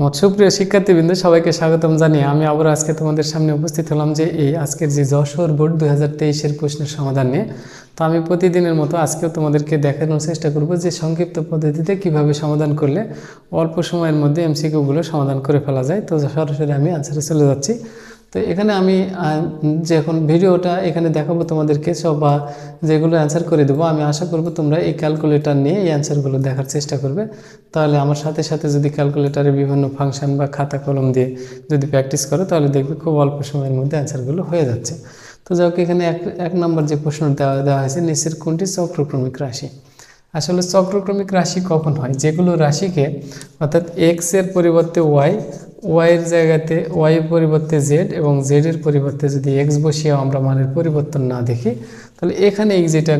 আমার সুপ্রিয় শিক্ষার্থীবৃন্দ, সবাইকে স্বাগতম জানিয়ে আমি আবার আজকে তোমাদের সামনে উপস্থিত হলাম যে এই আজকের যে যশোর বোর্ড দু হাজার প্রশ্নের সমাধান নিয়ে। তো আমি প্রতিদিনের মতো আজকেও তোমাদেরকে দেখানোর চেষ্টা করব যে সংক্ষিপ্ত পদ্ধতিতে কীভাবে সমাধান করলে অল্প সময়ের মধ্যে এমসিকিউগুলো সমাধান করে ফেলা যায়। তো সরাসরি আমি আনসারে চলে যাচ্ছি। তো এখানে আমি যে এখন ভিডিওটা এখানে দেখাবো তোমাদেরকে সব বা যেগুলো অ্যান্সার করে দেবো, আমি আশা করব তোমরা এই ক্যালকুলেটর নিয়ে এই অ্যান্সারগুলো দেখার চেষ্টা করবে। তাহলে আমার সাথে সাথে যদি ক্যালকুলেটারে বিভিন্ন ফাংশন বা খাতা কলম দিয়ে যদি প্র্যাকটিস করো, তাহলে দেখবে খুব অল্প সময়ের মধ্যে অ্যান্সারগুলো হয়ে যাচ্ছে। তো যাই এখানে এক এক নম্বর যে প্রশ্ন দেওয়া দেওয়া হয়েছে, নিচের কোনটি চক্রক্রমিক রাশি? আসলে চক্রক্রমিক রাশি কখন হয়? যেগুলো রাশিকে, অর্থাৎ এক্সের পরিবর্তে ওয়াই ওয়াইয়ের জায়গাতে ওয়াই পরিবর্তে জেড এবং জেডের পরিবর্তে যদি এক্স বসিয়ে আমরা মানের পরিবর্তন না দেখি, তাহলে এখানে এই যেটা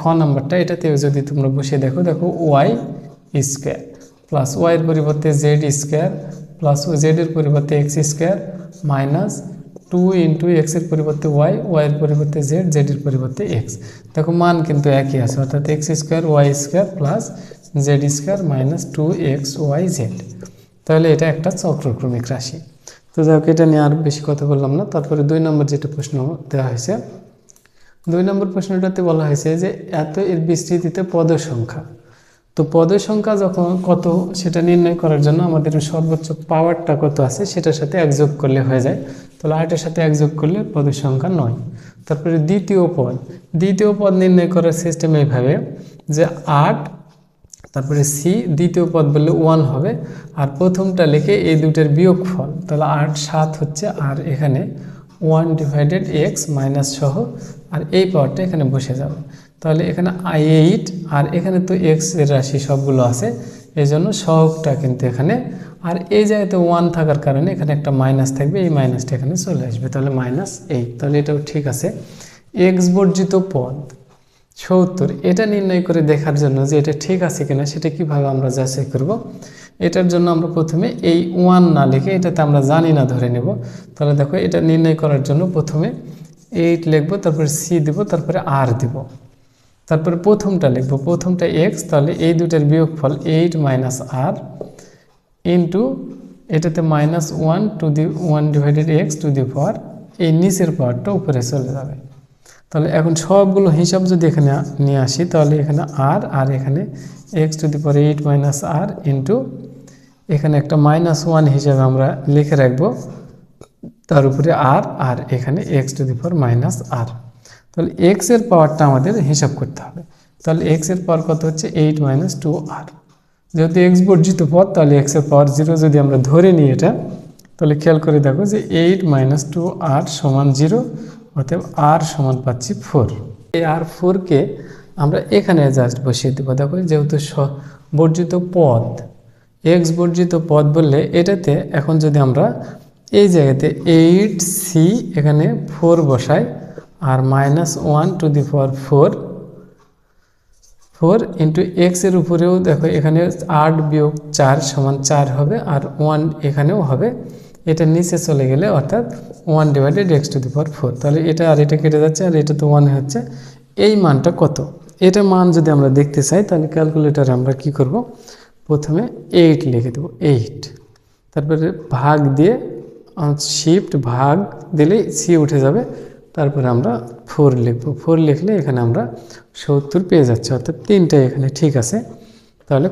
খ নাম্বারটা এটাতে যদি তোমরা বসিয়ে দেখো দেখো ওয়াই স্কোয়ার প্লাস ওয়াইয়ের পরিবর্তে জেড স্কোয়ার প্লাস জেড এর পরিবর্তে x square minus two into এক্সের পরিবর্তে ওয়াই ওয়াইয়ের পরিবর্তে জেড জেডের পরিবর্তে এক্স দেখো মান কিন্তু একই আছে, অর্থাৎ x square y square plus z square minus two x y z তাহলে এটা একটা চক্রক্রমিক রাশি। তো যাই হোক, এটা নিয়ে আর বেশি কথা বললাম না। তারপরে দুই নম্বর যেটা প্রশ্ন দেওয়া হয়েছে, দুই নম্বর প্রশ্নটাতে বলা হয়েছে যে এত এর বিস্তৃতিতে পদ সংখ্যা। তো পদের সংখ্যা যখন কত, সেটা নির্ণয় করার জন্য আমাদের সর্বোচ্চ পাওয়ারটা কত আছে, সেটার সাথে এক যোগ করলে হয়ে যায়। তাহলে আটের সাথে এক যোগ করলে পদের সংখ্যা নয়। তারপরে দ্বিতীয় পদ। দ্বিতীয় পদ নির্ণয় করার সিস্টেম এইভাবে যে আট তারপরে সি দ্বিতীয় পদ বললে ওয়ান হবে। আর প্রথমটা লিখে এই দুটের বিয়োগ ফল তাহলে আট, সাত হচ্ছে আর এখানে ওয়ান ডিভাইডেড এক্স মাইনাস সহ, আর এই পাওয়ারটা এখানে বসে যাবে। তাহলে এখানে আই এইট আর এখানে তো এক্সের রাশি সবগুলো আছে এই জন্য সহগটা কিন্তু এখানে, আর এই জায়গাতে ওয়ান থাকার কারণে এখানে একটা মাইনাস থাকবে, এই মাইনাসটা এখানে চলে আসবে, তাহলে মাইনাস এইট তাহলে এটাও ঠিক আছে। এক্স বর্জিত পদ সত্তর, এটা নির্ণয় করে দেখার জন্য যে এটা ঠিক আছে কিনা, সেটা কীভাবে আমরা যাচাই করব। এটার জন্য আমরা প্রথমে এই ওয়ান না লিখে, এটাতে আমরা জানি না ধরে নেব। তাহলে দেখো, এটা নির্ণয় করার জন্য প্রথমে এইট লিখব, তারপরে সি দেবো, তারপরে আর দেব। তারপরে প্রথমটা লিখব, প্রথমটা এক্স তাহলে এই দুটার বিয়োগফল এইট মাইনাস আর ইন্টু এটাতে minus one to the one divided x to the power এই নিচের পাওয়ারটা উপরে চলে যাবে। তাহলে এখন সবগুলো হিসাব যদি এখানে নিয়ে আসি, তাহলে এখানে আর আর এখানে x to the power eight minus r into এখানে একটা মাইনাস ওয়ান হিসাবে আমরা লিখে রাখব। তার উপরে আর আর এখানে x to the power minus r তাহলে এক্সের পাওয়ারটা আমাদের হিসাব করতে হবে। তাহলে এক্সের পাওয়ার কত হচ্ছে? এইট মাইনাস টু আর যেহেতু এক্স বর্জিত পদ তাহলে এক্সের পাওয়ার জিরো যদি আমরা ধরে নিই এটা, তাহলে খেয়াল করে দেখো যে এইট মাইনাস টু আর সমান জিরো অতএব আর সমান পাচ্ছি ফোর এই আর ফোরকে আমরা এখানে জাস্ট বসিয়ে দেবো। দেখো, যেহেতু বর্জিত পদ এক্স বর্জিত পদ বললে এটাতে এখন যদি আমরা এই জায়গাতে এইট সি এখানে ফোর বসাই, আর minus one to the power four four into এক্সের উপরেও দেখো, এখানে আট বিয়োগ চার সমান চার হবে, আর ওয়ান এখানেও হবে এটা নিচে চলে গেলে অর্থাৎ one divided x to the power four তাহলে এটা আর এটা কেটে যাচ্ছে আর এটা তো ওয়ান হচ্ছে। এই মানটা কত? এটা মান যদি আমরা দেখতে চাই, তাহলে ক্যালকুলেটারে আমরা কি করব? প্রথমে এইট লিখে দেবো এইট তারপরে ভাগ দিয়ে শিফট ভাগ দিলেই সি উঠে যাবে। তারপরে আমরা ফোর লিখব। ফোর লিখলে এখানে আমরা সত্তর পেয়ে যাচ্ছি, অর্থাৎ তিনটাই এখানে ঠিক আছে। তাহলে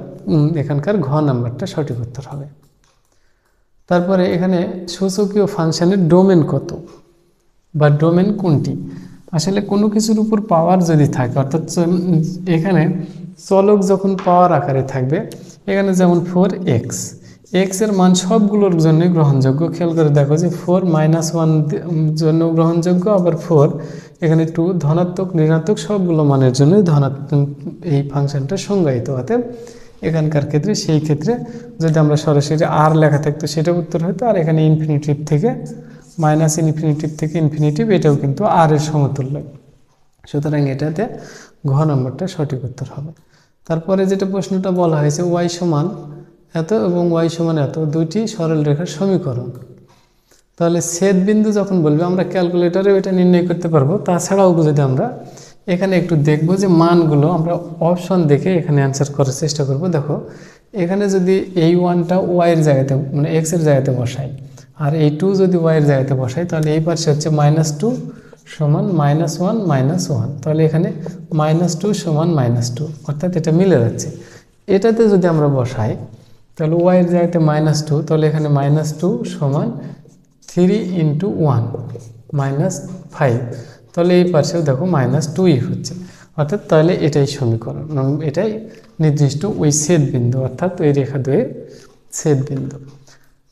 এখানকার ঘ নাম্বারটা সঠিক উত্তর হবে। তারপরে এখানে সূচকীয় ফাংশনের ডোমেন কত? বা ডোমেন কোনটি? আসলে কোনো কিছুর উপর পাওয়ার যদি থাকে, অর্থাৎ এখানে চলক যখন পাওয়ার আকারে থাকবে, এখানে যেমন ফোর এক্স এক্সের মান সবগুলোর জন্যই গ্রহণযোগ্য। খেয়াল করে দেখো যে ফোর মাইনাস ওয়ান জন্য গ্রহণযোগ্য, আবার ফোর এখানে টু ধনাত্মক, ঋণাত্মক সবগুলো মানের জন্যই ধনাত্মক এই ফাংশনটা সংজ্ঞায়িত। অতএব এখানকার ক্ষেত্রে, সেই ক্ষেত্রে যদি আমরা সরাসরি আর লেখা থাকতো সেটা উত্তর হতো, আর এখানে ইনফিনিটিভ থেকে মাইনাস ইনফিনিটিভ থেকে ইনফিনিটিভ এটাও কিন্তু আর এর সমতুল্য। সুতরাং এটাতে ঘ নম্বরটা সঠিক উত্তর হবে। তারপরে যেটা প্রশ্নটা বলা হয়েছে ওয়াই সমান এত এবং ওয়াই সমান এত, দুইটি সরল রেখার সমীকরণ। তাহলে ছেদ বিন্দু যখন বলবে, আমরা ক্যালকুলেটরে এটা নির্ণয় করতে পারব। তাছাড়াও যদি আমরা এখানে একটু দেখব যে মানগুলো আমরা অপশন দেখে এখানে অ্যান্সার করার চেষ্টা করব। দেখো, এখানে যদি এই ওয়ানটা ওয়াইয়ের জায়গাতে মানে এক্সের জায়গাতে বসাই, আর এই টু যদি ওয়াইয়ের জায়গাতে বসাই, তাহলে এই পাশে হচ্ছে মাইনাস টু সমান মাইনাস ওয়ান মাইনাস ওয়ান তাহলে এখানে মাইনাস টু সমান মাইনাস টু অর্থাৎ এটা মিলে যাচ্ছে। এটাতে যদি আমরা বসাই, তাহলে ওয়াইয়ের জায়গাতে মাইনাস টু তাহলে এখানে মাইনাস টু সমান three into one minus five তাহলে এই পাশেও দেখো মাইনাস টুই হচ্ছে। অর্থাৎ তাহলে এটাই সমীকরণ। এটাই নির্দিষ্ট ওই ছেদ বিন্দু, অর্থাৎ ওই রেখা দ্বয়ের ছেদ বিন্দু।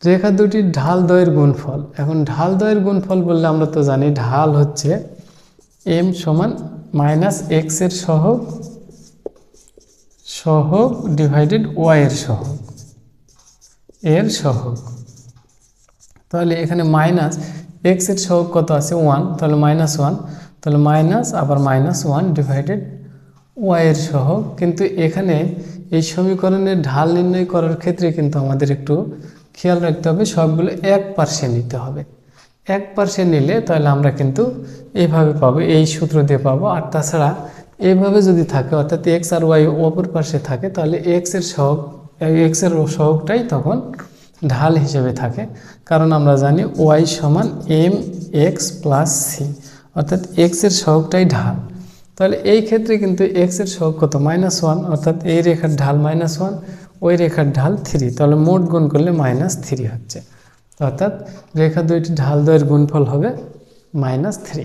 রেখা দুটির ঢাল দ্বয়ের গুণফল। এখন ঢাল দ্বয়ের গুণফল বললে আমরা তো জানি ঢাল হচ্ছে এম সমান মাইনাস এক্সের সহগ সহগ ডিভাইডেড ওয়াইয়ের সহগ, এর সহগ। তাহলে এখানে মাইনাস এক্সের সহগ কত আছে? ওয়ান তাহলে মাইনাস ওয়ান তাহলে মাইনাস আবার মাইনাস ওয়ান ডিভাইডেড ওয়াইয়ের সহগ। কিন্তু এখানে এই সমীকরণের ঢাল নির্ণয় করার ক্ষেত্রে কিন্তু আমাদের একটু খেয়াল রাখতে হবে সবগুলো এক পার্সে নিতে হবে। এক পার্সে নিলে তাহলে আমরা কিন্তু এইভাবে পাবো, এই সূত্র দিয়ে পাবো। আর তাছাড়া এইভাবে যদি থাকে, অর্থাৎ এক্স আর ওয়াই অপর পাশে থাকে, তাহলে এক্সের সহগ এক্সের সহগটাই তখন ঢাল হিসেবে থাকে। কারণ আমরা জানি ওয়াই সমান এম এক্স প্লাস সি, অর্থাৎ এক্সের সহগটাই ঢাল। তাহলে এই ক্ষেত্রে কিন্তু এক্সের সহগ কত? মাইনাস ওয়ান, অর্থাৎ এই রেখার ঢাল মাইনাস ওয়ান, ওই রেখার ঢাল থ্রি। তাহলে মোট গুণ করলে মাইনাস থ্রি হচ্ছে। অর্থাৎ রেখা দুইটি ঢাল দ্বয়ের গুণফল হবে মাইনাস থ্রি।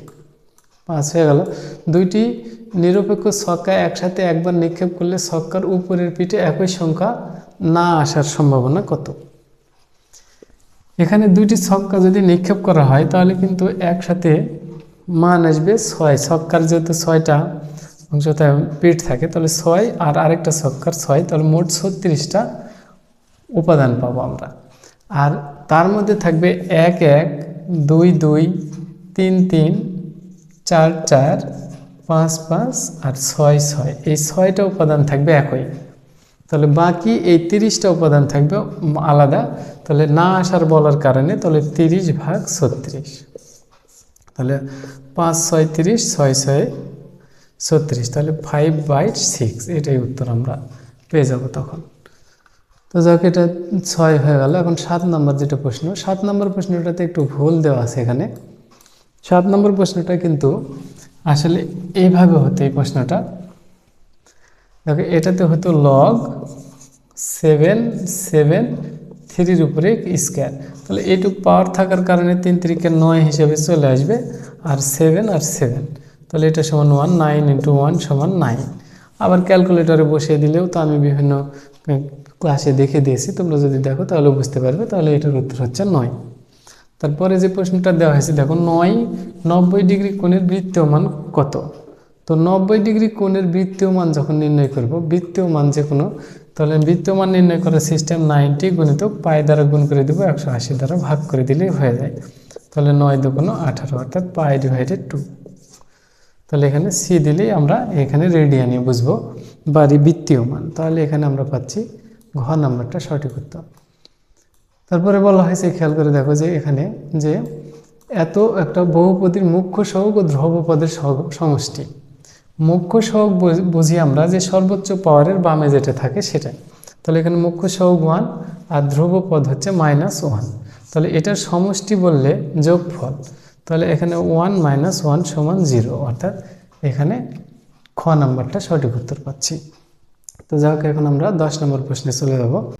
পাঁচ হয়ে গেল। দুইটি নিরপেক্ষ ছক্কা একসাথে একবার নিক্ষেপ করলে ছক্কার উপরের পিঠে একই সংখ্যা না আসার সম্ভাবনা কত? এখানে দুইটি ছক্কা যদি নিক্ষেপ করা হয়, তাহলে কিন্তু একসাথে মান আসবে ছয়। ছক্কার যেহেতু ছয়টা অংশতে পিঠ থাকে, তাহলে ছয় আর আরেকটা ছক্কার ছয়, তাহলে মোট ছত্রিশটা উপাদান পাবো আমরা। আর তার মধ্যে থাকবে এক এক, দুই দুই, তিন তিন, চার চার, পাঁচ পাঁচ আর ছয় ছয়। এই ছয়টা উপাদান থাকবে একই। তাহলে বাকি এই তিরিশটা উপাদান থাকবে আলাদা। তাহলে না আসার বলার কারণে তাহলে তিরিশ ভাগ ছত্রিশ। তাহলে পাঁচ ছয় তিরিশ, ছয় ছয় ছত্রিশ, তাহলে ফাইভ বাই সিক্স এটাই উত্তর আমরা পেয়ে যাব তখন। তো যাক, এটা ছয় হয়ে গেল। এখন সাত নম্বর যেটা প্রশ্ন, সাত নম্বর প্রশ্নটাতে একটু ভুল দেওয়া আছে এখানে। সাত নম্বর প্রশ্নটা কিন্তু আসলে এইভাবে হতো এই প্রশ্নটা। দেখো, এটাতে হতো লগ সেভেন সেভেন থ্রির উপরে স্কোয়ার তাহলে এইটুক পাওয়ার থাকার কারণে তিন তিরিকে নয় হিসেবে চলে আসবে, আর সেভেন আর সেভেন তাহলে এটা সমান ওয়ান নাইন ইন্টু ওয়ান সমান নাইন আবার ক্যালকুলেটরে বসিয়ে দিলেও তো আমি বিভিন্ন ক্লাসে দেখে দিয়েছি, তোমরা যদি দেখো তাহলে বুঝতে পারবে, তাহলে এটার উত্তর হচ্ছে নয়। তারপরে যে প্রশ্নটা দেওয়া হয়েছে, দেখো নয় নব্বই ডিগ্রি কোণের বৃত্তীয় মান কত? তো নব্বই ডিগ্রি কোণের বৃত্তীয় মান যখন নির্ণয় করব বৃত্তীয় মান যে কোনো, তাহলে বৃত্তীয় মান নির্ণয় করার সিস্টেম নাইনটি গুণিত পাই দ্বারা গুণ করে দেবো, একশো আশি দ্বারা ভাগ করে দিলেই হয়ে যায়। তাহলে নয় দুগুণ আঠারো, অর্থাৎ পাই ডিভাইডেড টু তাহলে এখানে সি দিলেই আমরা এখানে রেডিয়ানে বুঝব বাড়ি বৃত্তীয় মান তাহলে এখানে আমরা পাচ্ছি ঘ নাম্বারটা সঠিক উত্তর। তারপরে বলা হয়েছে, খেয়াল করে দেখো যে এখানে যে এত একটা বহুপদীর মুখ্য সহগ ও ধ্রুবপদের সমষ্টি। মুখ্য সহগ বু- বুঝি আমরা যে সর্বোচ্চ পাওয়ারের বামে যেটা থাকে সেটাই। তাহলে এখানে মুখ্য সহগ ওয়ান আর ধ্রুবপদ হচ্ছে মাইনাস ওয়ান তাহলে এটার সমষ্টি বললে যোগফল। তাহলে এখানে ওয়ান মাইনাস ওয়ান সমান জিরো অর্থাৎ এখানে খ নাম্বারটা সঠিক উত্তর পাচ্ছি। তো যাই হোক, এখন আমরা দশ নম্বর প্রশ্নে চলে যাব।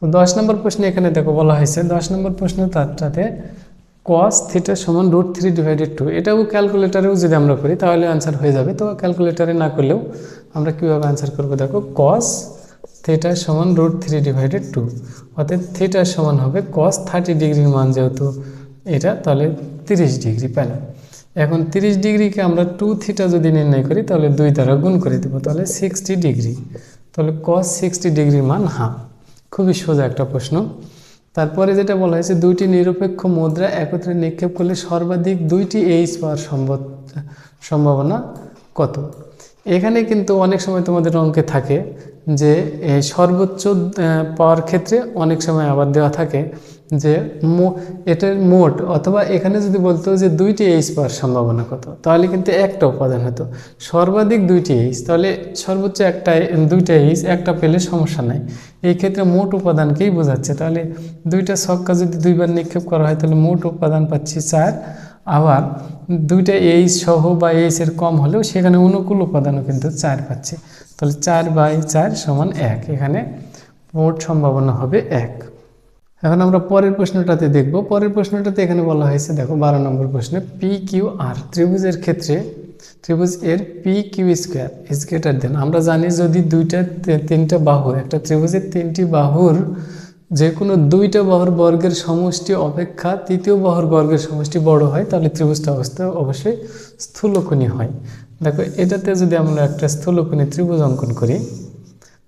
তো দশ নম্বর প্রশ্নে এখানে দেখো বলা হয়েছে, দশ নম্বর প্রশ্ন তারটাতে কস থিটা সমান রুট থ্রি ডিভাইডেড টু এটাও ক্যালকুলেটারেও যদি আমরা করি, তাহলে আনসার হয়ে যাবে। তো ক্যালকুলেটারে না করলেও আমরা কীভাবে আনসার করব? দেখো কস থিটা সমান রুট থ্রি ডিভাইডেড টু অর্থাৎ থিটা সমান হবে কস থার্টি ডিগ্রির মান যেহেতু এটা, তাহলে তিরিশ ডিগ্রি পেলাম। এখন তিরিশ ডিগ্রিকে আমরা টু থিটা যদি নির্ণয় করি, তাহলে দুই দ্বারা গুণ করে দেবো, তাহলে সিক্সটি ডিগ্রি তাহলে কস সিক্সটি ডিগ্রির মান হাফ খুবই সোজা একটা প্রশ্ন। তারপরে যেটা বলা হয়েছে, দুইটি নিরপেক্ষ মুদ্রা একত্রে নিক্ষেপ করলে সর্বাধিক দুইটি এইচ পাওয়ার সম্ভব, সম্ভাবনা কত? এখানে কিন্তু অনেক সময় তোমাদের অঙ্কে থাকে যে সর্বোচ্চ পাওয়ার ক্ষেত্রে অনেক সময় আবার দেওয়া থাকে যে এটার মোট অথবা এখানে যদি বলতো যে দুইটি এইচ পাওয়ার সম্ভাবনা কত, তাহলে কিন্তু একটা উপাদান হতো। সর্বাধিক দুইটি এইচ, তাহলে সর্বোচ্চ একটা, দুইটা এইচ, একটা পেলে সমস্যা নাই। এই ক্ষেত্রে মোট উপাদানকেই বোঝাচ্ছে। তাহলে দুইটা ছক্কা যদি দুইবার নিক্ষেপ করা হয়, তাহলে মোট উপাদান পাচ্ছি চার। আবার দুইটা এইচ সহ বা এইচ এর কম হলেও সেখানে অনুকূল উপাদানও কিন্তু চার পাচ্ছি। তাহলে চার বাই চার সমান এক। এখানে মোট সম্ভাবনা হবে এক। এখন আমরা পরের প্রশ্নটাতে দেখব। পরের প্রশ্নটাতে এখানে বলা হয়েছে, দেখো বারো নম্বর প্রশ্নে পি কিউ আর ত্রিভুজের ক্ষেত্রে ত্রিভুজ এর P Q square is greater than আমরা জানি যদি দুইটা তিনটা বাহু একটা ত্রিভুজের তিনটি বাহুর যে কোনো দুইটা বাহুর বর্গের সমষ্টি অপেক্ষা তৃতীয় বাহুর বর্গের সমষ্টি বড় হয়, তাহলে ত্রিভুজটা অবস্থা অবশ্যই স্থূলকোণী হয়। দেখো, এটাতে যদি আমরা একটা স্থূলকোণী ত্রিভুজ অঙ্কন করি,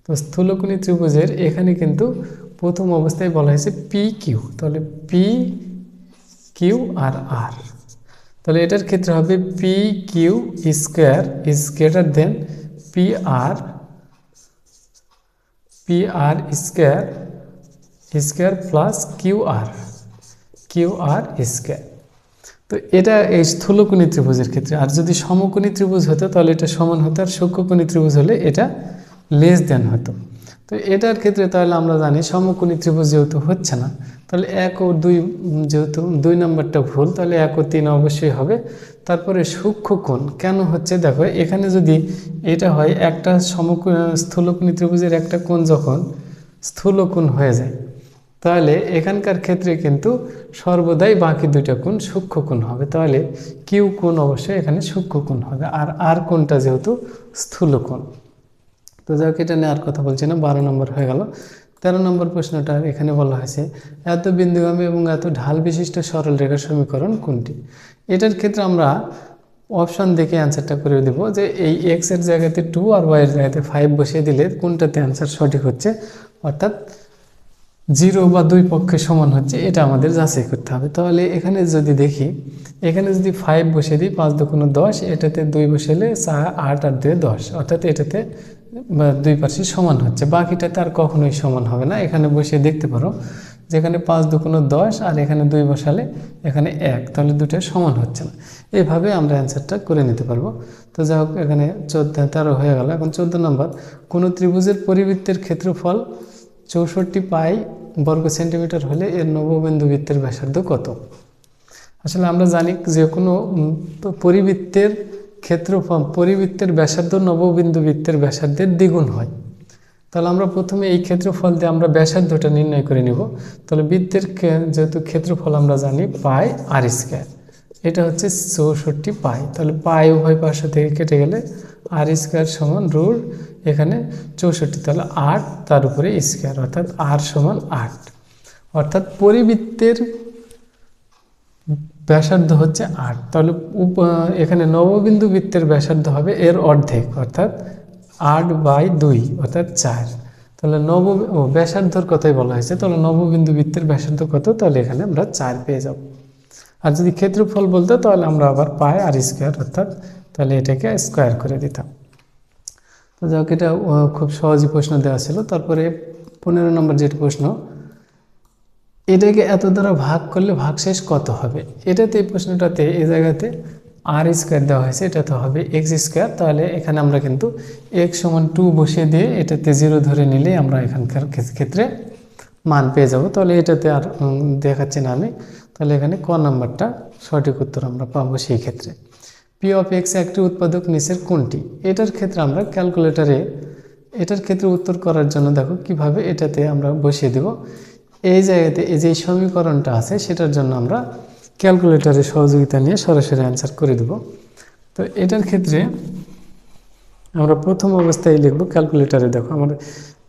তো স্থূলকোণী ত্রিভুজের এখানে কিন্তু প্রথম অবস্থায় বলা হয়েছে পি কিউ তাহলে পি কিউ আর আর তাহলে এটার ক্ষেত্রে হবে P Q square is greater than P R P R square square plus Q R Q R square তো এটা এই স্থূলকোণী ত্রিভুজের ক্ষেত্রে। আর যদি সমকোণী ত্রিভুজ হতো, তাহলে এটা সমান হতো, আর সূক্ষ্মকোণী ত্রিভুজ হলে এটা লেস দেন হতো। তো এটার ক্ষেত্রে তাহলে আমরা জানি সমকোণী ত্রিভুজ যেহেতু হচ্ছে না, তাহলে এক ও দুই যেহেতু দুই নম্বরটা ভুল, তাহলে এক ও তিন অবশ্যই হবে। তারপরে সূক্ষ্মকোণ কেন হচ্ছে? দেখো, এখানে যদি এটা হয়, একটা সমকোণ স্থূলকোণী ত্রিভুজের একটা কোণ যখন স্থূলকোণ হয়ে যায় তাহলে এখানকার ক্ষেত্রে কিন্তু সর্বদাই বাকি দুইটা কোণ সূক্ষ্ম কোণ হবে। তাহলে কিউ কোণ অবশ্যই এখানে সূক্ষ্ম কোণ হবে আর আর কোণটা যেহেতু স্থূল কোণ। তো যাক এটা নেওয়ার কথা বলছি না, বারো নম্বর হয়ে গেল। তেরো নম্বর প্রশ্নটা এখানে বলা হয়েছে, এত বিন্দুগামী এবং এত ঢাল বিশিষ্ট সরল রেখা সমীকরণ কোনটি? এটার ক্ষেত্রে আমরা অপশান দেখে অ্যান্সারটা করে দেবো যে এই এক্সের জায়গাতে টু আর ওয়াইয়ের জায়গাতে ফাইভ বসিয়ে দিলে কোনটাতে অ্যান্সার সঠিক হচ্ছে? অর্থাৎ জিরো বা দুই পক্ষে সমান হচ্ছে, এটা আমাদের যাচাই করতে হবে। তাহলে এখানে যদি দেখি, এখানে যদি ফাইভ বসিয়ে দিই, পাঁচ দুগুণ দশ, এটাতে দুই বসালে চা আট আর দুই দশ। অর্থাৎ এটাতে দুই পাশে সমান হচ্ছে। বাকিটাতে আর কখনোই সমান হবে না। এখানে বসিয়ে দেখতে পারো, যেখানে পাঁচ দুগুণ দশ আর এখানে দুই বসালে এখানে এক। তাহলে দুটো সমান হচ্ছে না। এইভাবে আমরা অ্যান্সারটা করে নিতে পারব। তো যাই হোক, এখানে চোদ্দ, তেরো হয়ে গেল। এখন চোদ্দ নম্বর, কোনো ত্রিভুজের পরিবৃত্তের ক্ষেত্রফল চৌষট্টি পাই বর্গ সেন্টিমিটার হলে এর নববিন্দু বৃত্তের ব্যাসার্ধ কত? আসলে আমরা জানি যে কোনো পরিবৃত্তের ক্ষেত্রফল, পরিবৃত্তের ব্যাসার্ধ নববিন্দু বৃত্তের ব্যাসার্ধের দ্বিগুণ হয়। তাহলে আমরা প্রথমে এই ক্ষেত্রফল দিয়ে আমরা ব্যাসার্ধটা নির্ণয় করে নিব। তাহলে বৃত্তের যেহেতু ক্ষেত্রফল আমরা জানি পাই আর স্কোয়ার, এটা হচ্ছে চৌষট্টি পাই। তাহলে পাই উভয় পার্শ্ব থেকে কেটে গেলে আর স্কোয়ার সমান রুট এখানে চৌষট্টি তাহলে আট, তার উপরে স্কোয়ার অর্থাৎ আর সমান আট। অর্থাৎ পরিবৃত্তের ব্যাসার্ধ হচ্ছে আট। তাহলে এখানে নববিন্দু বৃত্তের ব্যাসার্ধ হবে এর অর্ধেক, অর্থাৎ আট বাই দুই, অর্থাৎ চার। তাহলে নব, ও, ব্যাসার্ধর কথাই বলা হয়েছে, তাহলে নববিন্দু বৃত্তের ব্যাসার্ধ কত? তাহলে এখানে আমরা চার পেয়ে যাব। আর যদি ক্ষেত্রফল বলতো, তাহলে আমরা আবার পাই আর স্কোয়ার অর্থাৎ তাহলে এটাকে স্কোয়ার করে দিতাম। তো যাই হোক, এটা খুব সহজই প্রশ্ন দেওয়া ছিল। তারপরে পনেরো নম্বর যেটা প্রশ্ন, এটাকে এত দ্বারা ভাগ করলে ভাগশেষ কত হবে? এটাতে, এই প্রশ্নটাতে, এই জায়গাতে আর স্কোয়ার দেওয়া হয়েছে, এটাতে হবে এক্স স্কোয়ার তাহলে এখানে আমরা কিন্তু এক্স সমান টু বসিয়ে দিয়ে এটাতে জিরো ধরে নিলেই আমরা এখানকার ক্ষেত্রে মান পেয়ে যাব। তাহলে এটাতে আর দেখাচ্ছি না আমি। তাহলে এখানে ক নাম্বারটা সঠিক উত্তর আমরা পাবো সেই ক্ষেত্রে। পি অফ এক্স একটি উৎপাদক নিচের কোনটি? এটার ক্ষেত্রে আমরা ক্যালকুলেটারে এটার ক্ষেত্রে উত্তর করার জন্য দেখো কীভাবে এটাতে আমরা বসিয়ে দেব। এই জায়গাতে এই যে সমীকরণটা আছে, সেটার জন্য আমরা ক্যালকুলেটরের সহযোগিতা নিয়ে সরাসরি অ্যান্সার করে দেব। তো এটার ক্ষেত্রে আমরা প্রথম অবস্থায় লিখব ক্যালকুলেটারে দেখো আমার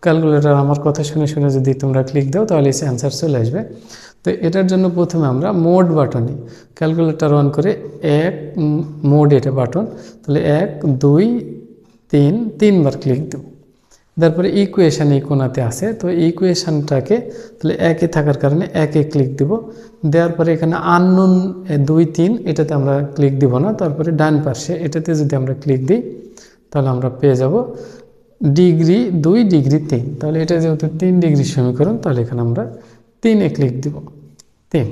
ক্যালকুলেটর আমার কথা শুনে শুনে যদি তোমরা ক্লিক দাও, তাহলে এসে অ্যান্সার চলে আসবে। তো এটার জন্য প্রথমে আমরা মোড বাটনে ক্যালকুলেটর অন করে এক মোড এটা বাটন তাহলে এক, দুই, তিন, তিনবার ক্লিক দেব। তারপরে ইকুয়েশান এই কোনাতে আছে, তো ইকুয়েশানটাকে তাহলে একে থাকার কারণে একে ক্লিক দিব। দেওয়ার পরে এখানে আননোন দুই, তিন, এটাতে আমরা ক্লিক দিব না। তারপরে ডান পাশে এটাতে যদি আমরা ক্লিক দিই, তাহলে আমরা পেয়ে যাব। ডিগ্রি, দুই ডিগ্রি, তিন। তাহলে এটা যেহেতু তিন ডিগ্রি সমীকরণ, তাহলে এখানে আমরা তিন এক লিখ দিব। তিন।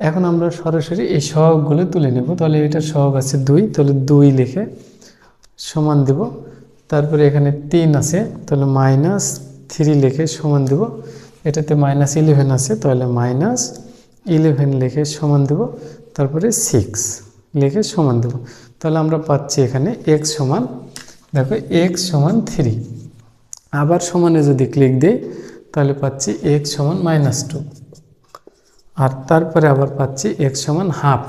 এখন আমরা সরাসরি এই সহগগুলো তুলে নেব। তাহলে এটার সহগ আছে দুই, তাহলে দুই লিখে সমান দেব। তারপরে এখানে তিন আছে, তাহলে মাইনাস থ্রি লিখে সমান দেব। এটাতে মাইনাস ইলেভেন আছে, তাহলে মাইনাস ইলেভেন লিখে সমান দেব। তারপরে সিক্স লিখে সমান দেব। তাহলে আমরা পাচ্ছি এখানে এক্স সমান দেখো এক্স সমান থ্রি আবার সমানে যদি ক্লিক দিই, তাহলে পাচ্ছি এক্স সমান মাইনাস টু আর তারপরে আবার পাচ্ছি এক্স সমান হাফ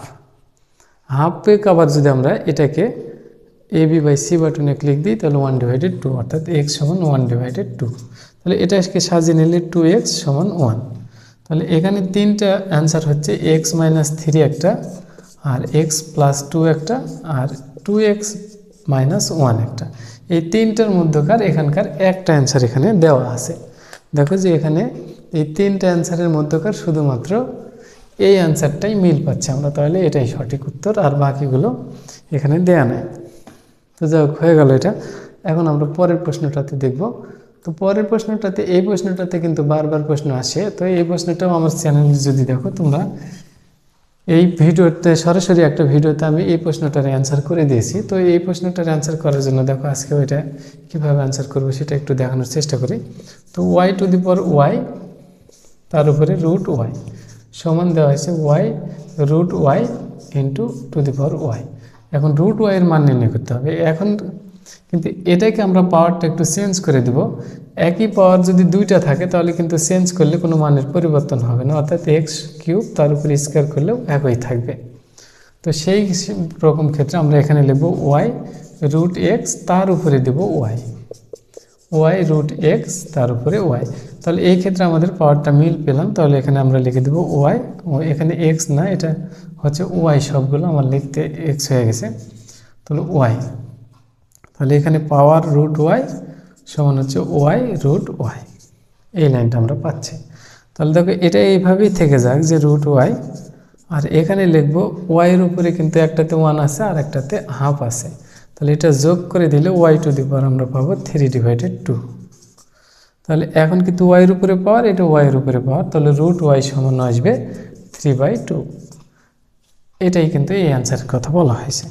হাফ পেক আবার যদি আমরা এটাকে এ বি বাই সি বাটনে ক্লিক দিই, তাহলে ওয়ান ডিভাইডেড টু অর্থাৎ এক্স সমান ওয়ান ডিভাইডেড টু তাহলে এটাকে সাজিয়ে নিলে টু এক্স সমান ওয়ান তাহলে এখানে তিনটা অ্যান্সার হচ্ছে এক্স মাইনাস থ্রি একটা, আর এক্স প্লাস টু একটা, আর টু এক্স মাইনাস ওয়ান একটা। এই তিনটার মধ্যকার এখানকার একটা অ্যান্সার এখানে দেওয়া আছে। দেখো যে এখানে এই তিনটা অ্যান্সারের মধ্যকার শুধুমাত্র এই অ্যান্সারটাই মিল পাচ্ছে। আমরা তাহলে এটাই সঠিক উত্তর আর বাকিগুলো এখানে দেয়া নেই। তো যাই হয়ে গেল এটা। এখন আমরা পরের প্রশ্নটাতে দেখব। তো পরের প্রশ্নটাতে, এই প্রশ্নটাতে কিন্তু বারবার প্রশ্ন আসে। তো এই প্রশ্নটাও আমার চ্যানেলে যদি দেখো তোমরা এই ভিডিওতে, সরাসরি একটা ভিডিওতে আমি এই প্রশ্নটার অ্যান্সার করে দিয়েছি। তো এই প্রশ্নটার অ্যান্সার করার জন্য দেখো, আজকে ওইটা কীভাবে অ্যান্সার করব সেটা একটু দেখানোর চেষ্টা করি। তো ওয়াই টু দি পর ওয়াই তার উপরে রুট ওয়াই সমান দেওয়া হয়েছে Y root Y into to the power Y এখন রুট ওয়াইয়ের মান নির্ণয় করতে হবে। এখন কিন্তু এটাকে আমরা পাওয়ারটা একটু চেঞ্জ করে দেব। একই পাওয়ার যদি দুইটা থাকে, তাহলে কিন্তু চেঞ্জ করলে কোনো মানের পরিবর্তন হবে না। অর্থাৎ এক্স কিউব তার উপরে স্কোয়ার করলেও একই থাকবে। তো সেই রকম ক্ষেত্রে আমরা এখানে লিখব ওয়াই রুট এক্স তার উপরে দেব ওয়াই ওয়াই রুট এক্স তার উপরে ওয়াই তাহলে এই ক্ষেত্রে আমাদের পাওয়ারটা মিল পেলাম। তাহলে এখানে আমরা লিখে দেবো ওয়াই এখানে এক্স না, এটা হচ্ছে ওয়াই সবগুলো। আমার লিখতে এক্স হয়ে গেছে। তাহলে ওয়াই তাহলে এখানে পাওয়ার রুট ওয়াই সমান হচ্ছে ওয়াই রুট ওয়াই এই লাইনটা আমরা পাচ্ছি। তাহলে দেখো এটা এইভাবেই থেকে যাক যে রুট ওয়াই আর এখানে লিখব ওয়াইয়ের উপরে কিন্তু একটাতে ওয়ান আছে আর একটাতে হাফ আছে। তাহলে এটা যোগ করে দিলে ওয়াই টু দি পাওয়ার আমরা পাবো থ্রি ডিভাইডেড টু তাহলে এখন কিন্তু ওয়াইয়ের উপরে পাওয়ার এটা ওয়াইয়ের উপরে পাওয়ার তাহলে রুট ওয়াই সমান আসবে থ্রি বাই টু এটাই কিন্তু এই অ্যান্সারের কথা বলা হয়েছে।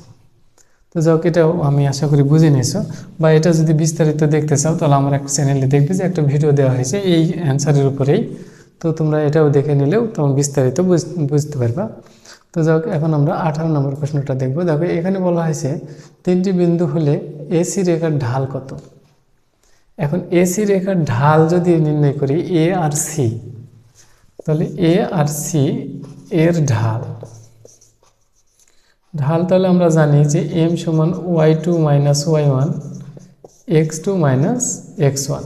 তো যাক এটাও আমি আশা করি বুঝে নিয়েছো। বা এটা যদি বিস্তারিত দেখতে চাও, তাহলে আমার একটা চ্যানেলে দেখবে যে একটা ভিডিও দেওয়া হয়েছে এই অ্যান্সারের উপরেই। তো তোমরা এটাও দেখে নিলেও তখন বিস্তারিত বুঝ- বুঝতে পারবা। তো যাক এখন আমরা আঠারো নম্বর প্রশ্নটা দেখব। দেখো, এখানে বলা হয়েছে, তিনটি বিন্দু হলে এসি রেখার ঢাল কত? এখন এসি রেখার ঢাল যদি নির্ণয় করি এ আর সি তাহলে এ আর সি এর ঢাল। ঢাল তাহলে আমরা জানি যে এম সমান Y two minus Y one X two minus X one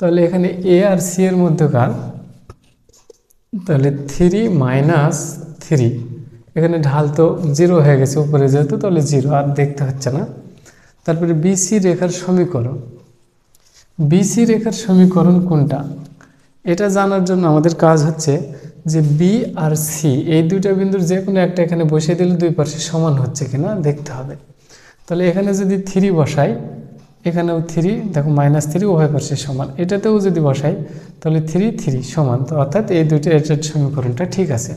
তাহলে এখানে এ আর সি এর মধ্যকার তাহলে থ্রি মাইনাস থ্রি এখানে ঢাল তো জিরো হয়ে গেছে, উপরে যেহেতু, তাহলে জিরো আর দেখতে হচ্ছে না। তারপরে বিসি রেখার সমীকরণ। বিসি রেখার সমীকরণ কোনটা? এটা জানার জন্য আমাদের কাজ হচ্ছে যে বি আর সি এই দুইটা বিন্দুর যে কোনো একটা এখানে বসিয়ে দিলে দুই পাশে সমান হচ্ছে কিনা দেখতে হবে। তাহলে এখানে যদি থ্রি বসাই, এখানেও থ্রি দেখো মাইনাস থ্রি উভয় পাশে সমান। এটাতেও যদি বসাই, তাহলে থ্রি থ্রি সমান। তো অর্থাৎ এই দুইটা এটার সমীকরণটা ঠিক আছে।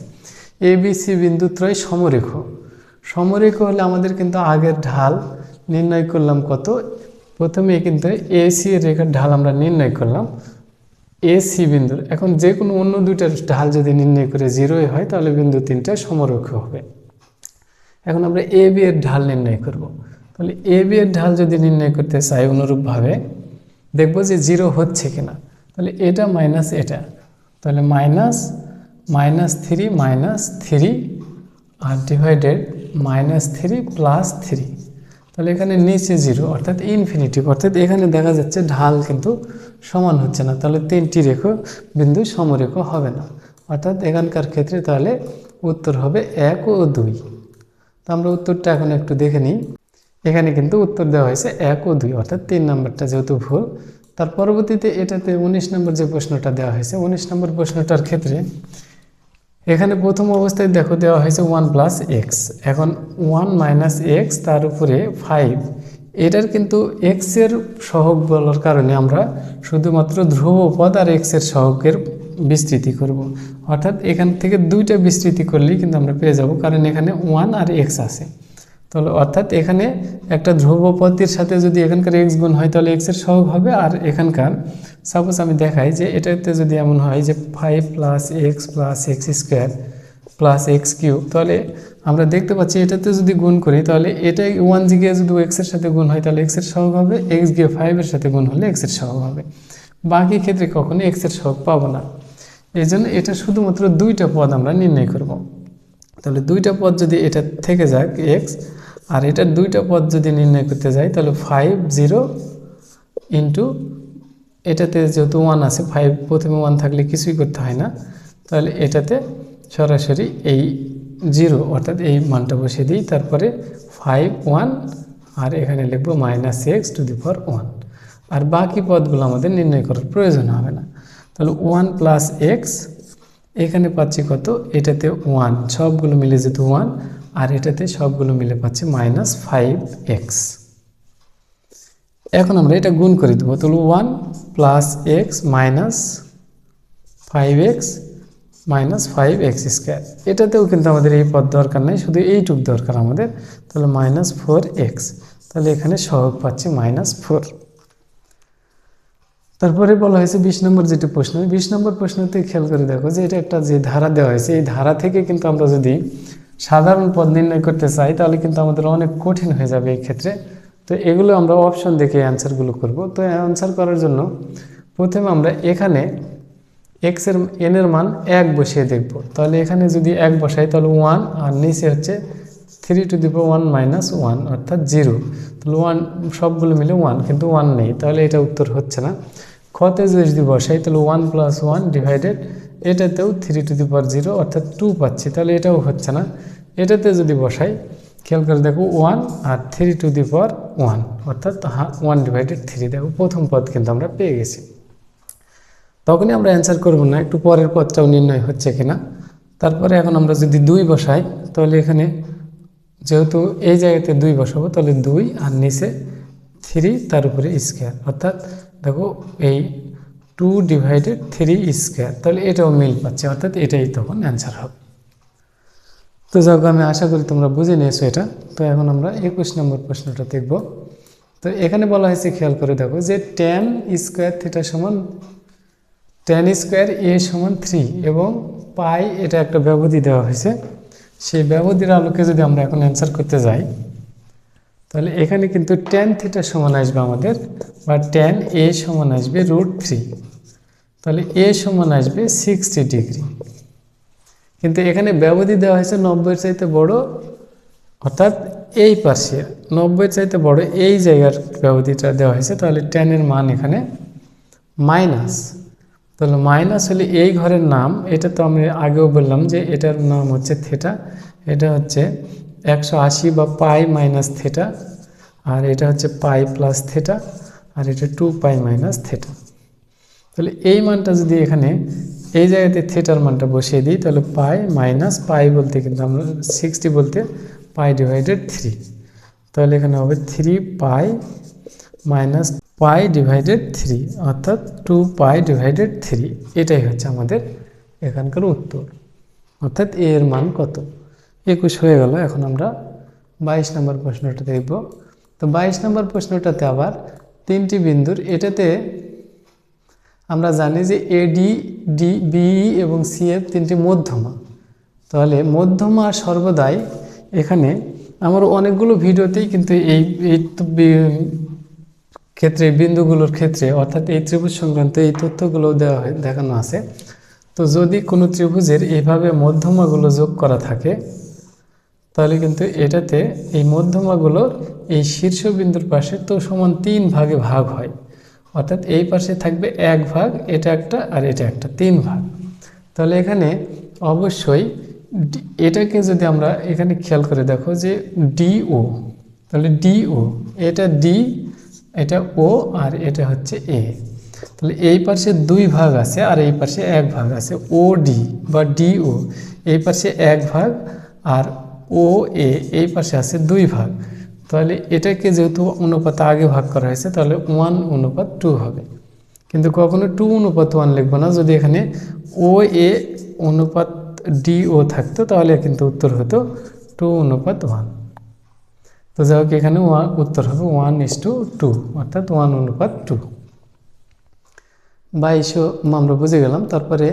এ বি সি বিন্দু ত্রয় সমরেখ। সমরেখ হলে আমাদের কিন্তু আগের ঢাল নির্ণয় করলাম কত? প্রথমে কিন্তু এ সি রেখার ঢাল আমরা নির্ণয় করলাম। এ সি বিন্দুর, এখন যে কোনো অন্য দুইটার ঢাল যদি নির্ণয় করে জিরোই হয়, তাহলে বিন্দু তিনটা সমরক্ষ হবে। এখন আমরা এ, বি এর ঢাল নির্ণয় করব। তাহলে এ, বি এর ঢাল যদি নির্ণয় করতে চাই অনুরূপভাবে, দেখব যে জিরো হচ্ছে কিনা। তাহলে এটা মাইনাস এটা। তাহলে minus minus three minus three, আর divided minus three plus three. তাহলে এখানে নিচে জিরো অর্থাৎ ইনফিনিটি অর্থাৎ এখানে দেখা যাচ্ছে ঢাল কিন্তু সমান হচ্ছে না। তাহলে তিনটি রেখো, বিন্দু সমরেখ হবে না। অর্থাৎ এখানকার ক্ষেত্রে তাহলে উত্তর হবে এক ও দুই। তো আমরা উত্তরটা এখন একটু দেখে নিই। এখানে কিন্তু উত্তর দেওয়া হয়েছে এক ও দুই, অর্থাৎ তিন নম্বরটা যেহেতু ভুল। তার পরবর্তীতে এটাতে উনিশ নম্বর যে প্রশ্নটা দেওয়া হয়েছে, উনিশ নম্বর প্রশ্নটার ক্ষেত্রে এখানে প্রথম অবস্থায় দেখো দেওয়া হয়েছে ওয়ান প্লাস এক্স এখন ওয়ান মাইনাস এক্স তার উপরে ফাইভ এটার কিন্তু এক্সের সহগ বলার কারণে আমরা শুধুমাত্র ধ্রুবপদ আর এক্সের সহগের বিস্তৃতি করব। অর্থাৎ এখান থেকে দুইটা বিস্তৃতি করলেই কিন্তু আমরা পেয়ে যাব, কারণ এখানে ওয়ান আর এক্স আছে। তাহলে অর্থাৎ এখানে একটা ধ্রুবপদের সাথে যদি এখানকার এক্স গুণ হয়, তাহলে এক্সের সহগ হবে। আর এখানকার সাপোজ আমি দেখাই যে এটাতে যদি এমন হয় যে five plus X plus X square plus X cube তাহলে আমরা দেখতে পাচ্ছি এটাতে যদি গুণ করি, তাহলে এটা ওয়ান জি গিয়ে যদি এক্সের সাথে গুণ হয়, তাহলে এক্সের সহগ হবে। এক্স গিয়ে ফাইভের সাথে গুণ হলে এক্সের সহগ হবে। বাকি ক্ষেত্রে কখনো এক্সের সহগ পাবো না। এই জন্য এটা শুধুমাত্র দুইটা পদ আমরা নির্ণয় করব। তাহলে দুইটা পদ যদি এটা থেকে যাক এক্স আর এটার দুইটা পদ যদি নির্ণয় করতে যাই, তাহলে ফাইভ জিরো ইন্টু এটাতে যেহেতু ওয়ান আছে ফাইভ প্রথমে ওয়ান থাকলে কিছুই করতে হয় না। তাহলে এটাতে সরাসরি এই জিরো অর্থাৎ এই মানটা বসিয়ে দিই, তারপরে ফাইভ ওয়ান আর এখানে লিখব minus X to the power one আর বাকি পদগুলো আমাদের নির্ণয় করার প্রয়োজন হবে না। তাহলে ওয়ান প্লাস এক্স এখানে পাচ্ছি কত? এটাতে ওয়ান সবগুলো মিলে যেত ওয়ান আর এটাতে সবগুলো মিলে পাচ্ছি মাইনাস ফাইভ এক্স এখন আমরা এটা গুণ করে দেবো, তাহলে one plus X minus five X minus five X square এটাতেও কিন্তু আমাদের এই পদ দরকার নেই, শুধু এইটুক দরকার আমাদের, তাহলে মাইনাস ফোর এক্স তাহলে এখানে সহগ পাচ্ছি মাইনাস ফোর তারপরে বলা হয়েছে বিশ নম্বর যেটি প্রশ্ন, বিশ নম্বর প্রশ্নতে খেয়াল করে দেখো যে এটা একটা যে ধারা দেওয়া হয়েছে, এই ধারা থেকে কিন্তু আমরা যদি সাধারণ পদ নির্ণয় করতে চাই, তাহলে কিন্তু আমাদের অনেক কঠিন হয়ে যাবে এই ক্ষেত্রে। তো এগুলো আমরা অপশন দেখে অ্যান্সারগুলো করব। তো অ্যান্সার করার জন্য প্রথমে আমরা এখানে এক্সের এন এর মান এক বসিয়ে দেখব। তাহলে এখানে যদি এক বসাই, তাহলে ওয়ান আর নিচে হচ্ছে three to the one minus one অর্থাৎ জিরো তাহলে ওয়ান সবগুলো মিলে ওয়ান কিন্তু ওয়ান নেই। তাহলে এটা উত্তর হচ্ছে না। খতে যদি বসাই, তাহলে ওয়ান প্লাস ওয়ান ডিভাইডেড এটাতেও three to the power zero অর্থাৎ টু পাচ্ছি, তাহলে এটাও হচ্ছে না। এটাতে যদি বসাই, খেয়াল করে দেখো one R three to the power one অর্থাৎ ওয়ান ডিভাইডেড থ্রি দেখো প্রথম পদ কিন্তু আমরা পেয়ে গেছি। তখনই আমরা অ্যান্সার করব না, একটু পরের পদটাও নির্ণয় হচ্ছে কিনা। তারপরে এখন আমরা যদি দুই বসাই, তাহলে এখানে যেহেতু এই জায়গাতে দুই বসাবো, তাহলে দুই আর নিচে থ্রি তার উপরে স্কোয়ার অর্থাৎ দেখো এই টু ডিভাইডেড থ্রি স্কোয়ার তাহলে এটাও মিল পাচ্ছে, অর্থাৎ এটাই তখন অ্যান্সার হবে। তো যাক, আমি আশা করি তোমরা বুঝে নিয়েছো এটা। তো এখন আমরা একুশ নম্বর প্রশ্নটা দেখব। তো এখানে বলা হয়েছে, খেয়াল করে দেখো যে টেন স্কোয়ার থিটা সমান টেন স্কোয়ার এ সমান থ্রি এবং পাই এটা একটা ব্যবধি দেওয়া হয়েছে। সেই ব্যবধির আলোকে যদি আমরা এখন অ্যান্সার করতে যাই তাহলে এখানে কিন্তু টেন থিটা সমান আসবে আমাদের বা টেন এ সমান আসবে রুট থ্রি তাহলে এ সমান আসবে সিক্সটি ডিগ্রি কিন্তু এখানে ব্যবধি দেওয়া হয়েছে নব্বইয়ের চাইতে বড়, অর্থাৎ এই পাশে, নব্বইয়ের চাইতে বড় এই জায়গার ব্যবধিটা দেওয়া হয়েছে, তাহলে টেনের মান এখানে মাইনাস তাহলে মাইনাস হলে এই ঘরের নাম, এটা তো আমি আগেও বললাম যে এটার নাম হচ্ছে থেটা এটা হচ্ছে একশো আশি বা পাই মাইনাস থেটা, আর এটা হচ্ছে পাই প্লাস থেটা, আর এটা টু পাই মাইনাস থেটা। তাহলে এই মানটা যদি এখানে, এই জায়গাতে থেটার মানটা বসিয়ে দিই, তাহলে পাই মাইনাস পাই বলতে কিন্তু আমরা সিক্সটি বলতে পাই ডিভাইডেড থ্রি তাহলে এখানে হবে three pi minus pi divided three অর্থাৎ টু পাই ডিভাইডেড থ্রি এটাই হচ্ছে আমাদের এখানকার উত্তর। অর্থাৎ এর মান কত? একুশ হয়ে গেল, এখন আমরা বাইশ নম্বর প্রশ্নটা দেখব। তো বাইশ নম্বর প্রশ্নটাতে আবার তিনটি বিন্দুর, এটাতে আমরা জানি যে এডি ডি বিই এবং সিএফ তিনটি মধ্যমা। তাহলে মধ্যমা সর্বদাই এখানে আমার অনেকগুলো ভিডিওতেই কিন্তু এই এই ক্ষেত্রে, বিন্দুগুলোর ক্ষেত্রে, অর্থাৎ এই ত্রিভুজ সংক্রান্ত এই তথ্যগুলো দেওয়া দেখানো আছে। তো যদি কোনো ত্রিভুজের এইভাবে মধ্যমাগুলো যোগ করা থাকে তাহলে কিন্তু এটাতে এই মধ্যমাগুলোর এই শীর্ষবিন্দুর পাশে তো সমান তিন ভাগে ভাগ হয়। অর্থাৎ এই পাশে থাকবে এক ভাগ, এটা একটা আর এটা একটা, তিন ভাগ। তাহলে এখানে অবশ্যই এটাকে যদি আমরা এখানে খেয়াল করে দেখো যে ডিও, তাহলে ডিও, এটা ডি, এটা ও আর এটা হচ্ছে এ। তাহলে এই পাশে দুই ভাগ আছে আর এই পাশে এক ভাগ আছে, ও ডি বা ডিও। এই পাশে এক ভাগ আর ও, এ, এই পাশে আছে দুই ভাগ। তাহলে এটাকে যেহেতু অনুপাত আগে ভাগ করা হয়েছে, তাহলে ওয়ান অনুপাত টু হবে। কিন্তু কখনো টু অনুপাত ওয়ান লিখব না। যদি এখানে ও, এ অনুপাত ডি ও থাকতো, তাহলে কিন্তু উত্তর হতো টু অনুপাত ওয়ান তো যাই হোক, এখানে ওয়ান উত্তর হবে ওয়ান ইস টু টু অর্থাৎ ওয়ান অনুপাত টু বাইশও আমরা বুঝে গেলাম। তারপরে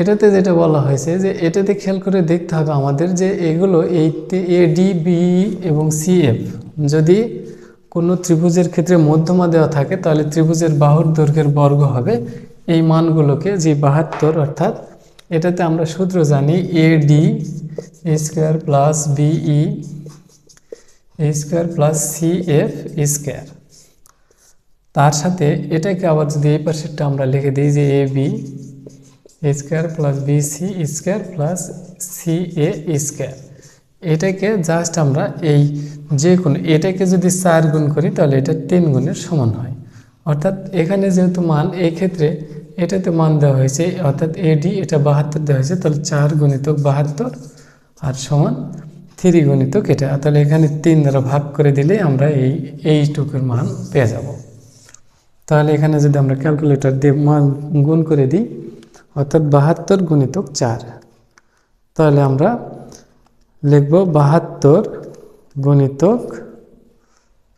এটাতে যেটা বলা হয়েছে যে এটাতে খেয়াল করে দেখতে হবে আমাদের যে এগুলো এই এ বি এবং সি এফ যদি কোনো ত্রিভুজের ক্ষেত্রে মধ্যমা দেওয়া থাকে, তাহলে ত্রিভুজের বাহুর দৈর্ঘ্যের বর্গ হবে। এই মানগুলোকে যে বাহাত্তর, অর্থাৎ এটাতে আমরা সূত্র জানি A D square plus BE square plus C F square তার সাথে এটাকে আবার যদি এই পাশেরটা আমরা লিখে দিই যে A B square plus B C square plus C A square. এটাকে জাস্ট আমরা এই যে কোনো, এটাকে যদি চার গুণ করি তাহলে এটা তিন গুণের সমান হয়। অর্থাৎ এখানে যেহেতু মান, এই ক্ষেত্রে এটাতে মান দেওয়া হয়েছে, অর্থাৎ এডি এটা বাহাত্তর দেওয়া হয়েছে, তাহলে চার গুণিতক বাহাত্তর আর সমান থ্রি গুণিতক এটা। তাহলে এখানে তিন দ্বারা ভাগ করে দিলে আমরা এই এইটুকুর মান পেয়ে যাব। তাহলে এখানে যদি আমরা ক্যালকুলেটর দিয়ে মান গুণ করে দিই অর্থাৎ বাহাত্তর গুণিতক চার। তাহলে আমরা লিখব বাহাত্তর গুণিতক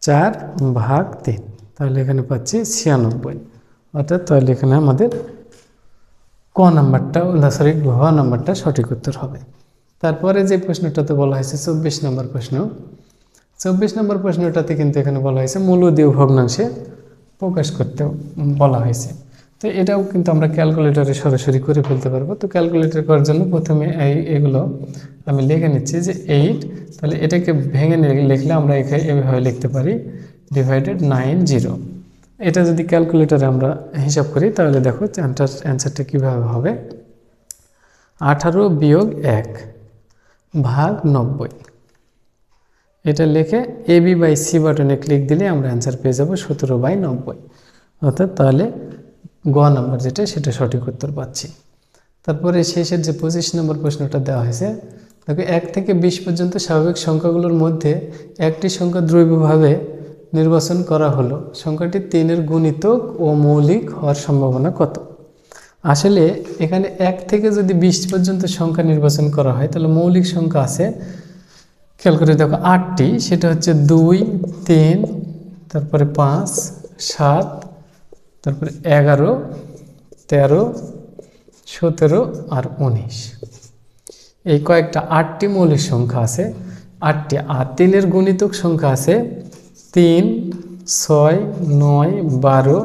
চার ভাগ তিন। তাহলে এখানে পাচ্ছি ছিয়ানব্বই। অর্থাৎ তাহলে এখানে আমাদের ক নাম্বারটা সরি, ঘ নাম্বারটা সঠিক উত্তর হবে। তারপরে যে প্রশ্নটাতে বলা হয়েছে, চব্বিশ নম্বর প্রশ্ন। চব্বিশ নম্বর প্রশ্নটাতে কিন্তু এখানে বলা হয়েছে মূলদীয় ভগ্নাংশে প্রকাশ করতে বলা হয়েছে। তো এটাও কিন্তু আমরা ক্যালকুলেটরে সরাসরি করে ফেলতে পারব। তো ক্যালকুলেটর করার জন্য প্রথমে এই এগুলো আমি লিখে নিচ্ছি যে এইট তাহলে এটাকে ভেঙে লিখলে আমরা এখানে এভাবে লিখতে পারি ডিভাইডেড নাইন জিরো এটা যদি ক্যালকুলেটরে আমরা হিসাব করি, তাহলে দেখো অ্যান্সার অ্যান্সারটা কীভাবে হবে? আঠারো বিয়োগ এক ভাগ নব্বই। এটা লিখে এ বি বাই সি বাটনে ক্লিক দিলে আমরা অ্যান্সার পেয়ে যাব সতেরো বাই নব্বই। অর্থাৎ তাহলে গ নাম্বার যেটা, সেটা সঠিক উত্তর পাচ্ছি। তারপরে শেষের যে পঁচিশ নম্বর প্রশ্নটা দেওয়া হয়েছে, দেখো, এক থেকে বিশ পর্যন্ত স্বাভাবিক সংখ্যাগুলোর মধ্যে একটি সংখ্যা দ্রৈবভাবে নির্বাচন করা হলো, সংখ্যাটি তিনের গুণিতক ও মৌলিক হওয়ার সম্ভাবনা কত? আসলে এখানে এক থেকে যদি বিশ পর্যন্ত সংখ্যা নির্বাচন করা হয়, তাহলে মৌলিক সংখ্যা আছে, খেয়াল করে দেখো, আটটি, সেটা হচ্ছে দুই, তিন, তারপরে পাঁচ, সাত তারপরে এগারো, তেরো, সতেরো আর উনিশ। এই কয়েকটা আটটি মৌলিক সংখ্যা আছে। আটটি আর তিনের গুণিতক সংখ্যা আছে তিন, ছয়, নয়, বারো,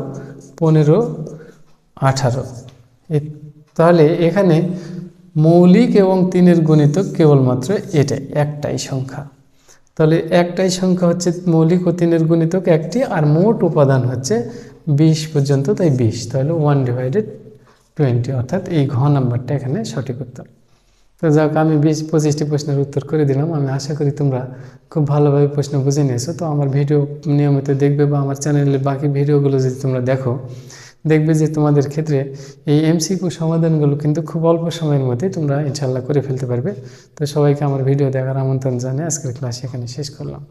পনেরো, আঠারো। তাহলে এখানে মৌলিক এবং তিনের গণিতক কেবলমাত্র এটাই, একটাই সংখ্যা। তাহলে একটাই সংখ্যা হচ্ছে মৌলিক ও তিনের গণিতক একটি, আর মোট উপাদান হচ্ছে বিশ পর্যন্ত, তাই বিশ, তাহলে ওয়ান ডিভাইডেড টোয়েন্টি অর্থাৎ এই ঘ নাম্বারটা এখানে সঠিক উত্তর। তো যাক, আমি বিশ, পঁচিশটি প্রশ্নের উত্তর করে দিলাম। আমি আশা করি তোমরা খুব ভালোভাবে প্রশ্ন বুঝে নিয়েছো। তো আমার ভিডিও নিয়মিত দেখবে বা আমার চ্যানেলের বাকি ভিডিওগুলো যদি তোমরা দেখো, দেখবে যে তোমাদের ক্ষেত্রে এই এমসিকিউ সমাধানগুলো কিন্তু খুব অল্প সময়ের মধ্যে তোমরা ইনশাল্লাহ করে ফেলতে পারবে। তো সবাইকে আমার ভিডিও দেখার আমন্ত্রণ জানিয়ে আজকের ক্লাস এখানে শেষ করলাম।